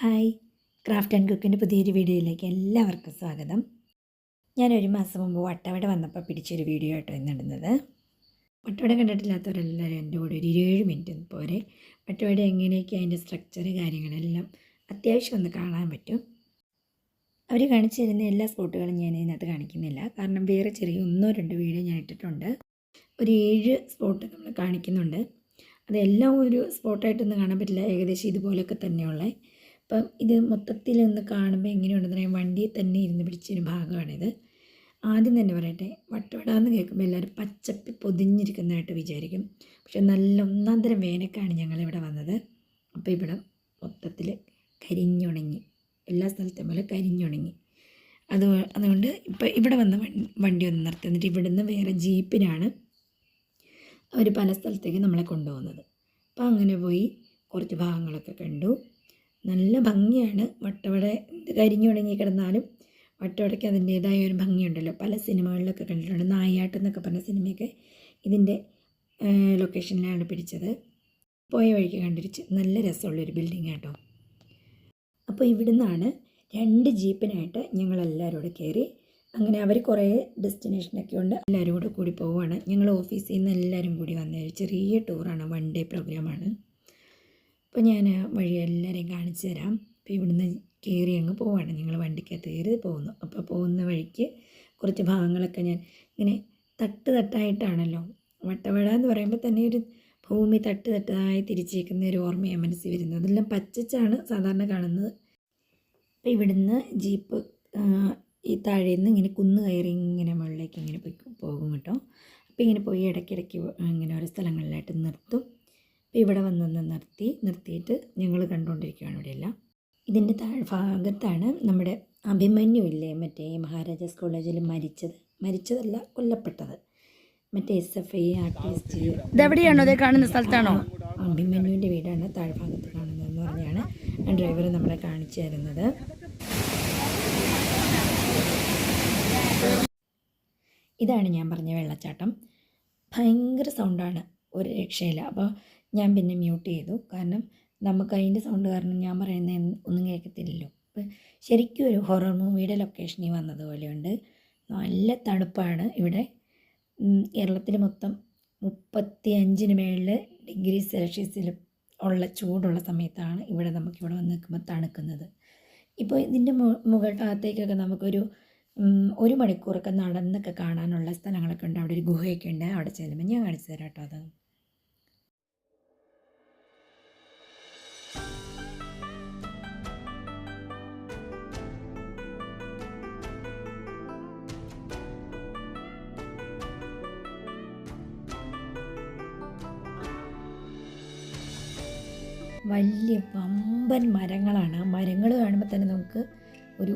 Hi. Craft and കുക്കിന്റെ പുതിയൊരു വീഡിയോയിലേക്ക് എല്ലാവർക്കും സ്വാഗതം. ഞാൻ ഒരു മാസം മുമ്പ് വട്ടവട വന്നപ്പോൾ പിടിച്ചൊരു വീഡിയോ ആയിട്ടോ ഇന്നിടുന്നത്. വട്ടവട കണ്ടിട്ടില്ലാത്തവരെല്ലാവരും എന്റെ കൂടെ ഒരു ഇരുപത് മിനിറ്റ് പോരെ. വട്ടവട എങ്ങനെയൊക്കെ അതിന്റെ സ്ട്രക്ചർ കാര്യങ്ങളെല്ലാം അത്യാവശ്യം ഒന്ന് കാണാൻ പറ്റും. അവർ കാണിച്ചു തരുന്ന എല്ലാ സ്പോട്ടുകളും ഞാൻ ഇതിനകത്ത് കാണിക്കുന്നില്ല. കാരണം വേറെ ചെറിയ ഒന്നോ രണ്ടോ വീഡിയോ ഞാൻ ഇട്ടിട്ടുണ്ട്. ഒരു ഏഴ് സ്പോട്ട് നമ്മൾ കാണിക്കുന്നുണ്ട്. അതെല്ലാം ഒരു സ്പോട്ടായിട്ടൊന്നും കാണാൻ പറ്റില്ല. ഏകദേശം ഇതുപോലെയൊക്കെ തന്നെയുള്ള. അപ്പം ഇത് മൊത്തത്തിൽ ഒന്ന് കാണുമ്പോൾ എങ്ങനെയുണ്ടെന്ന് പറയാം വണ്ടിയിൽ തന്നെ ഇരുന്ന് പിടിച്ചൊരു ഭാഗമാണിത്. ആദ്യം തന്നെ പറയട്ടെ വട്ടവടാന്ന് കേൾക്കുമ്പോൾ എല്ലാവരും പച്ചപ്പി പൊതിഞ്ഞിരിക്കുന്നതായിട്ട് വിചാരിക്കും. പക്ഷെ നല്ല ഒന്നാം തരം വേനക്കാണ് ഞങ്ങളിവിടെ വന്നത്. അപ്പോൾ ഇവിടെ മൊത്തത്തിൽ കരിഞ്ഞുണങ്ങി എല്ലാ സ്ഥലത്തും പോലെ കരിഞ്ഞുണങ്ങി. അത് അതുകൊണ്ട് ഇപ്പോൾ ഇവിടെ വന്ന വണ്ടി ഒന്ന് നിർത്തി. എന്നിട്ട് ഇവിടുന്ന് വേറെ ജീപ്പിനാണ് അവർ പല സ്ഥലത്തേക്ക് നമ്മളെ കൊണ്ടുപോകുന്നത്. അപ്പോൾ അങ്ങനെ പോയി കുറച്ച് ഭാഗങ്ങളൊക്കെ കണ്ടു. നല്ല ഭംഗിയാണ്. വട്ടവട കരിഞ്ഞു കരിഞ്ഞുണങ്ങി കിടന്നാലും വട്ടവടയ്ക്ക് അതിന്റേതായ ഒരു ഭംഗിയുണ്ടല്ലോ. പല സിനിമകളിലൊക്കെ കണ്ടിട്ടുണ്ട്. നായാട്ട് എന്നൊക്കെ പറഞ്ഞ സിനിമയൊക്കെ ഇതിന്റെ ലൊക്കേഷനിലാണ് പിടിച്ചത്. പോയ വഴിക്ക് കണ്ടിരിച്ച് നല്ല രസമുള്ളൊരു ബിൽഡിംഗ് കേട്ടോ അപ്പോൾ ഇവിടുന്നാണ് രണ്ട് ജീപ്പിനായിട്ട് ഞങ്ങളെല്ലാവരും കൂടെ കയറി അങ്ങനെ അവർ കുറേ ഡെസ്റ്റിനേഷനൊക്കെ ഉണ്ട്. എല്ലാവരും കൂടെ കൂടി പോവുകയാണ് ഞങ്ങൾ ഓഫീസിൽ നിന്ന് എല്ലാവരും കൂടി വന്ന ചെറിയ ടൂറാണ് വൺ ഡേ പ്രോഗ്രാമാണ് അപ്പോൾ ഞാൻ വഴി എല്ലാവരെയും കാണിച്ചു തരാം. അപ്പോൾ ഇവിടുന്ന് കയറി അങ്ങ് പോവാണ്. ഞങ്ങൾ വണ്ടിക്കകത്ത് കയറി പോകുന്നു. അപ്പോൾ പോകുന്ന വഴിക്ക് കുറച്ച് ഭാഗങ്ങളൊക്കെ ഞാൻ ഇങ്ങനെ തട്ട് തട്ടായിട്ടാണല്ലോ. വട്ടവഴ എന്ന് പറയുമ്പോൾ തന്നെ ഒരു ഭൂമി തട്ട് തട്ടായി തിരിച്ചേക്കുന്ന ഒരു ഓർമ്മയാണ് മനസ്സിൽ വരുന്നത്. അതെല്ലാം പച്ചച്ചാണ് സാധാരണ കാണുന്നത്. അപ്പോൾ ഇവിടുന്ന് ജീപ്പ് ഈ താഴേന്ന് ഇങ്ങനെ കുന്ന് കയറി ഇങ്ങനെ മുകളിലേക്ക് ഇങ്ങനെ പോകും കേട്ടോ. അപ്പോൾ ഇങ്ങനെ പോയി ഇടയ്ക്കിടയ്ക്ക് ഇങ്ങനെ ഓരോ സ്ഥലങ്ങളിലായിട്ട് നിർത്തും. അപ്പോൾ ഇവിടെ വന്നൊന്ന് നിർത്തി നിർത്തിയിട്ട് ഞങ്ങൾ കണ്ടുകൊണ്ടിരിക്കുകയാണ് ഇവിടെ എല്ലാം ഇതിന്റെ താഴ്ഭാഗത്താണ് നമ്മുടെ അഭിമന്യു ഇല്ലേ മറ്റേ ഈ മഹാരാജാസ് കോളേജിൽ മരിച്ചത്. മരിച്ചതല്ല കൊല്ലപ്പെട്ടത്. മറ്റേ എസ് എഫ് ഐ ആർട്ടിസ്റ്റ്. ഇതെവിടെയാണോ? അതേ കാണുന്ന സ്ഥലത്താണോ? അഭിമന്യുവിന്റെ വീടാണ് താഴ്ഭാഗത്ത് കാണുന്നതെന്ന് പറഞ്ഞാണ് ഡ്രൈവർ നമ്മളെ കാണിച്ചു തരുന്നത്. ഇതാണ് ഞാൻ പറഞ്ഞ വെള്ളച്ചാട്ടം. ഭയങ്കര സൗണ്ടാണ് ഒരു രക്ഷയില്ല. അപ്പോൾ ഞാൻ പിന്നെ മ്യൂട്ട് ചെയ്തു. കാരണം നമുക്ക് അതിന്റെ സൗണ്ട് കാരണം ഞാൻ പറയുന്ന ഒന്നും കേൾക്കത്തില്ലല്ലോ. അപ്പം ശരിക്കും ഒരു ഹൊറർ മൂവിയുടെ ലൊക്കേഷനിൽ വന്നതുപോലെയുണ്ട്. നല്ല തണുപ്പാണ് ഇവിടെ. കേരളത്തിൽ മൊത്തം മുപ്പത്തി അഞ്ചിന് മേളിൽ ഡിഗ്രി സെൽഷ്യസിൽ ഉള്ള ചൂടുള്ള സമയത്താണ് ഇവിടെ നമുക്കിവിടെ വന്ന് നിൽക്കുമ്പോൾ തണുക്കുന്നത്. ഇപ്പോൾ ഇതിന്റെ മുകൾ ഭാഗത്തേക്കൊക്കെ നമുക്കൊരു ഒരു മണിക്കൂറൊക്കെ നടന്നൊക്കെ കാണാനുള്ള സ്ഥലങ്ങളൊക്കെ ഉണ്ട്. അവിടെ ഒരു ഗുഹയൊക്കെ ഉണ്ട്. അവിടെ ചെല്ലുമ്പോൾ ഞാൻ കാണിച്ചു തരാം കേട്ടോ അത്. വലിയ വമ്പൻ മരങ്ങളാണ്. ആ മരങ്ങൾ കാണുമ്പോൾ തന്നെ നമുക്ക് ഒരു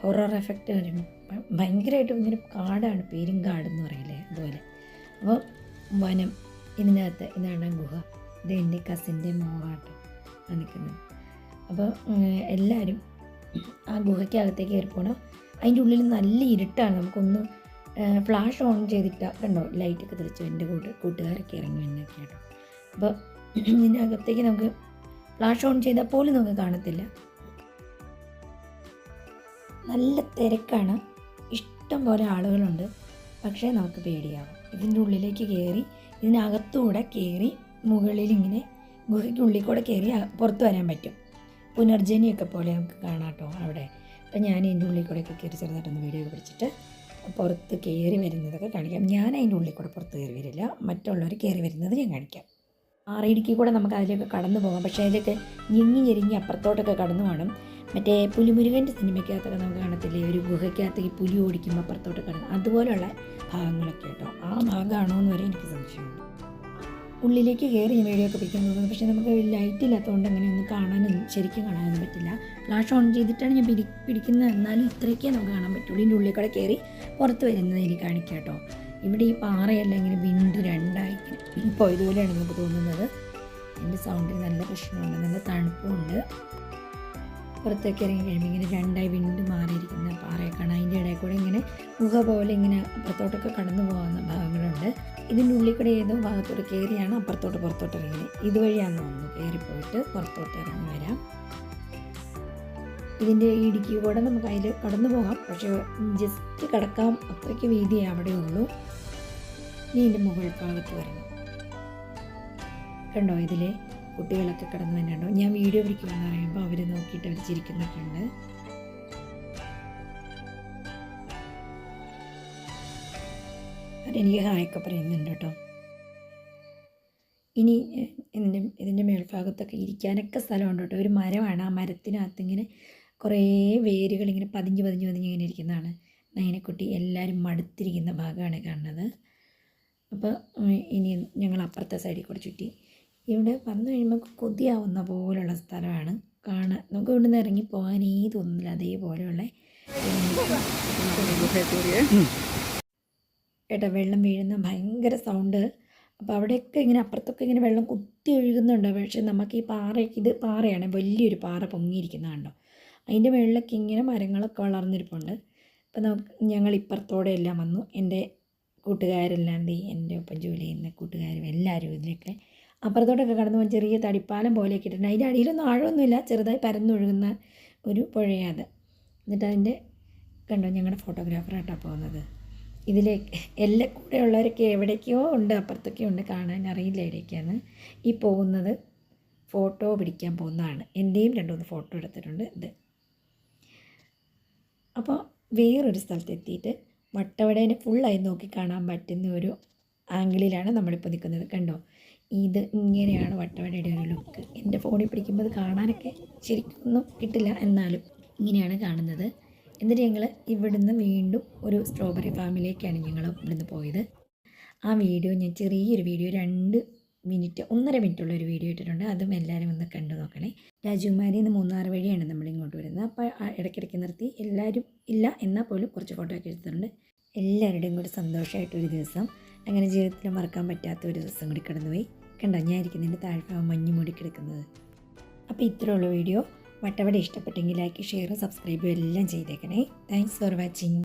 ഹൊറർ എഫക്റ്റ് വരും. ഭയങ്കരമായിട്ട് ഇങ്ങനെ കാടാണ് പേരും എന്ന് പറയില്ലേ അതുപോലെ. അപ്പോൾ വനം ഇതിനകത്ത് ഇതാണ് ഗുഹ. ഇത് എന്റെ കസിന്റെ മോളാട്ടോ നിൽക്കുന്നത്. അപ്പോൾ എല്ലാവരും ആ ഗുഹയ്ക്കകത്തേക്ക് കയറി പോകണം അതിന്റെ ഉള്ളിൽ നല്ല ഇരുട്ടാണ്. നമുക്കൊന്ന് ഫ്ലാഷ് ഓൺ ചെയ്തിട്ട് കണ്ടോ? ലൈറ്റൊക്കെ തെളിച്ചു? എന്റെ കൂട്ട് കൂട്ടുകാരൊക്കെ ഇറങ്ങി വന്നൊക്കെ കേട്ടോ അപ്പോൾ ഇതിന്റെ അകത്തേക്ക് നമുക്ക് ഫ്ലാഷ് ഓൺ ചെയ്താൽ പോലും നമുക്ക് കാണത്തില്ല. നല്ല തിരക്കാണ്. ഇഷ്ടം പോലെ ആളുകളുണ്ട്. പക്ഷേ നമുക്ക് പേടിയാവും. ഇതിന്റെ ഉള്ളിലേക്ക് കയറി ഇതിനകത്തൂടെ കയറി മുകളിൽ ഇങ്ങനെ ഗുഹയ്ക്കുള്ളിൽ കൂടെ കയറി പുറത്ത് വരാൻ പറ്റും. പുനർജനിയൊക്കെ പോലെ നമുക്ക് കാണാം കേട്ടോ അവിടെ. അപ്പം ഞാൻ ഇതിന്റെ ഉള്ളിൽ കൂടെയൊക്കെ കയറി ചെറുതായിട്ടൊന്ന് വീഡിയോ പിടിച്ചിട്ട് പുറത്ത് കയറി വരുന്നതൊക്കെ കാണിക്കാം. ഞാൻ അതിന്റെ ഉള്ളിൽ കൂടെ പുറത്ത് കയറി വരില്ല. മറ്റുള്ളവർ കയറി വരുന്നത് ഞാൻ കാണിക്കാം. ആറിയിടുക്കി കൂടെ നമുക്ക് അതിലേക്ക് കടന്നു പോകാം. പക്ഷേ അതിലൊക്കെ ഞെങ്ങി ഞെരിഞ്ഞ് അപ്പുറത്തോട്ടൊക്കെ കടന്നു കാണും മറ്റേ പുലിമുരുകന്റെ സിനിമയ്ക്കകത്തൊക്കെ നമുക്ക് കാണത്തില്ലേ? ഒരു ഗുഹയ്ക്കകത്ത് ഈ പുലി ഓടിക്കുമ്പോൾ അപ്പുറത്തോട്ട് കടന്നു. അതുപോലെയുള്ള ഭാഗങ്ങളൊക്കെ കേട്ടോ. ആ ഭാഗമാണോ എന്ന് വരെ എനിക്ക് സംശയമുണ്ട്. ഉള്ളിലേക്ക് കയറി ഞാൻ വീഡിയോ പിടിക്കാൻ തോന്നുന്നു പക്ഷേ നമുക്ക് ലൈറ്റ് ഇല്ലാത്തതുകൊണ്ട് അങ്ങനെ ഒന്നും കാണാനൊന്നും ശരിക്കും കാണാനൊന്നും പറ്റില്ല. ഫ്ലാഷ് ഓൺ ചെയ്തിട്ടാണ് ഞാൻ പിടി പിടിക്കുന്നത്. എന്നാലും ഇത്രയൊക്കെ നമുക്ക് കാണാൻ പറ്റുള്ളൂ. ഇതിന്റെ ഉള്ളിൽ കൂടെ കയറി പുറത്ത് വരുന്നത് എനിക്ക് കാണിക്കാം കേട്ടോ. ഇവിടെ ഈ പാറയെല്ലാം ഇങ്ങനെ വിണ്ട് രണ്ടായി ഇതുപോലെയാണ് നമുക്ക് തോന്നുന്നത്. എന്റെ സൗണ്ടിൽ നല്ല പ്രശ്നമുണ്ട് നല്ല തണുപ്പുമുണ്ട്. പുറത്തേക്ക് ഇറങ്ങി കഴിയുമ്പോൾ ഇങ്ങനെ രണ്ടായി വിണ്ട് മാറിയിരിക്കുന്ന പാറയൊക്കെയാണ് അതിന്റെ ഇടയിൽ കൂടെ ഇങ്ങനെ മുഖ പോലെ ഇങ്ങനെ അപ്പുറത്തോട്ടൊക്കെ കടന്നു പോകുന്ന ഭാഗങ്ങളുണ്ട്. ഇതിന്റെ ഉള്ളിൽ കൂടെ ഏതോ ഭാഗത്തോട്ട് കയറിയാണ് അപ്പുറത്തോട്ട് പുറത്തോട്ട് ഇറങ്ങിയത് ഇതുവഴിയാണ് തോന്നുന്നു കയറിപ്പോയിട്ട് പുറത്തോട്ട് ഇറങ്ങി വരാം. ഇതിന്റെ ഇടുക്കി കൂടെ നമുക്ക് അതിൽ കടന്നു പോകാം. പക്ഷേ ജസ്റ്റ് കടക്കാം. അത്രയ്ക്ക് വീതിയേ അവിടെ ഉള്ളൂ. ഇനി ഇതിന്റെ മുകൾ ഭാഗത്ത് വരണം. കണ്ടോ? ഇതിൽ കുട്ടികളൊക്കെ കടന്നു വന്നിട്ടുണ്ടോ? ഞാൻ വീഡിയോ പിടിക്കുമെന്ന് പറയുമ്പോൾ അവർ നോക്കിയിട്ട് അവർ ചിരിക്കുന്നൊക്കെ ഉണ്ട്. അവരെനിക്ക് ഹായൊക്കെ പറയുന്നുണ്ട് കേട്ടോ. ഇനി ഇതിന്റെ ഇതിന്റെ മേൽഭാഗത്തൊക്കെ ഇരിക്കാനൊക്കെ സ്ഥലമുണ്ട് കേട്ടോ. ഒരു മരമാണ്. ആ മരത്തിനകത്ത് ഇങ്ങനെ കുറേ വേരുകൾ ഇങ്ങനെ പതിഞ്ഞ് പതിഞ്ഞ് പതിഞ്ഞ് ഇങ്ങനെ ഇരിക്കുന്നതാണ്. നയനക്കുട്ടി എല്ലാവരും മടുത്തിരിക്കുന്ന ഭാഗമാണ് കാണുന്നത്. അപ്പോൾ ഇനി ഞങ്ങൾ അപ്പുറത്തെ സൈഡിൽ കൂടെ ചുറ്റി. ഇവിടെ വന്നു കഴിയുമ്പോൾ കൊതിയാവുന്ന പോലുള്ള സ്ഥലമാണ് കാണാൻ. നമുക്ക് ഇവിടെ നിന്ന് ഇറങ്ങി പോകാനേ തോന്നുന്നില്ല. അതേപോലെയുള്ള ഏട്ടാ വെള്ളം വീഴുന്ന ഭയങ്കര സൗണ്ട് അപ്പോൾ അവിടെയൊക്കെ ഇങ്ങനെ അപ്പുറത്തൊക്കെ ഇങ്ങനെ വെള്ളം കുത്തി ഒഴുകുന്നുണ്ട്. പക്ഷേ നമുക്ക് ഈ പാറ ഇത് പാറയാണ്. വലിയൊരു പാറ പൊങ്ങിയിരിക്കുന്ന കണ്ടോ അതിന്റെ മുകളിലൊക്കെ ഇങ്ങനെ മരങ്ങളൊക്കെ വളർന്നിരിപ്പുണ്ട്. അപ്പോൾ നമുക്ക് ഞങ്ങൾ ഇപ്പുറത്തോടെ എല്ലാം വന്നു. എന്റെ കൂട്ടുകാരെല്ലാം എന്റെ ഒപ്പം ജോലി ചെയ്യുന്ന കൂട്ടുകാരും എല്ലാവരും ഇതിലൊക്കെ അപ്പുറത്തോട്ടൊക്കെ കടന്നു പോകാൻ ചെറിയ തടിപ്പാലം പോലെയൊക്കെ ഇട്ടിട്ടുണ്ട്. അതിന്റെ അടിയിലൊന്നും ആഴമൊന്നുമില്ല ചെറുതായി പരന്നൊഴുകുന്ന ഒരു പുഴയാത് എന്നിട്ട് അതിന്റെ കണ്ടോ ഞങ്ങളുടെ ഫോട്ടോഗ്രാഫറായിട്ടാണ് പോകുന്നത്. ഇതിലെ എല്ലാ കൂടെ ഉള്ളവരൊക്കെ എവിടേക്കോ ഉണ്ട് അപ്പുറത്തൊക്കെ ഉണ്ട് കാണാൻ അറിയില്ല എവിടേക്കാണ്. ഈ പോകുന്നത് ഫോട്ടോ പിടിക്കാൻ പോകുന്നതാണ്. എന്റെയും രണ്ടു മൂന്ന് ഫോട്ടോ എടുത്തിട്ടുണ്ട്. ഇത് അപ്പോൾ വേറൊരു സ്ഥലത്തെത്തിയിട്ട് വട്ടവടേനെ ഫുള്ളായി നോക്കി കാണാൻ പറ്റുന്ന ഒരു ആംഗിളിലാണ് നമ്മളിപ്പോൾ നിൽക്കുന്നത് കണ്ടോ? ഇത് ഇങ്ങനെയാണ് വട്ടവടയുടെ ഒരു ലുക്ക് എന്റെ ഫോണിൽ പിടിക്കുമ്പോൾ അത് കാണാനൊക്കെ ശരിക്കൊന്നും കിട്ടില്ല. എന്നാലും ഇങ്ങനെയാണ് കാണുന്നത്. എന്നിട്ട് ഞങ്ങൾ ഇവിടുന്ന് വീണ്ടും ഒരു സ്ട്രോബെറി ഫാമിലേക്കാണ് ഞങ്ങൾ ഇവിടുന്ന് പോയത്. ആ വീഡിയോ ഞാൻ ചെറിയൊരു വീഡിയോ രണ്ട് മിനിറ്റ് ഒന്നര മിനിറ്റുള്ള ഒരു വീഡിയോ ഇട്ടിട്ടുണ്ട്. അതും എല്ലാവരും ഒന്ന് കണ്ടു നോക്കണേ. രാജകുമാരിയിൽ നിന്ന് മൂന്നാർ വഴിയാണ് നമ്മൾ ഇങ്ങോട്ട് വരുന്നത്. അപ്പോൾ ഇടയ്ക്കിടയ്ക്ക് നിർത്തി. എല്ലാവരും ഇല്ല എന്നാൽ പോലും കുറച്ച് ഫോട്ടോ ഒക്കെ എടുത്തിട്ടുണ്ട്. എല്ലാവരുടെയും കൂടി സന്തോഷമായിട്ടൊരു ദിവസം. അങ്ങനെ ജീവിതത്തിൽ മറക്കാൻ പറ്റാത്ത ഒരു ദിവസം കൂടി കടന്നുപോയി. കണ്ടോ? ഞാൻ ഇരിക്കുന്നതിന്റെ താഴ്ഭാഗം മഞ്ഞ് മൂടി കിടക്കുന്നത്. അപ്പോൾ ഇത്രയുള്ള വീഡിയോ. വട്ടവട ഇഷ്ടപ്പെട്ടെങ്കിൽ ലൈക്ക് ഷെയർ സബ്സ്ക്രൈബ് എല്ലാം ചെയ്തേക്കണേ. Thanks for watching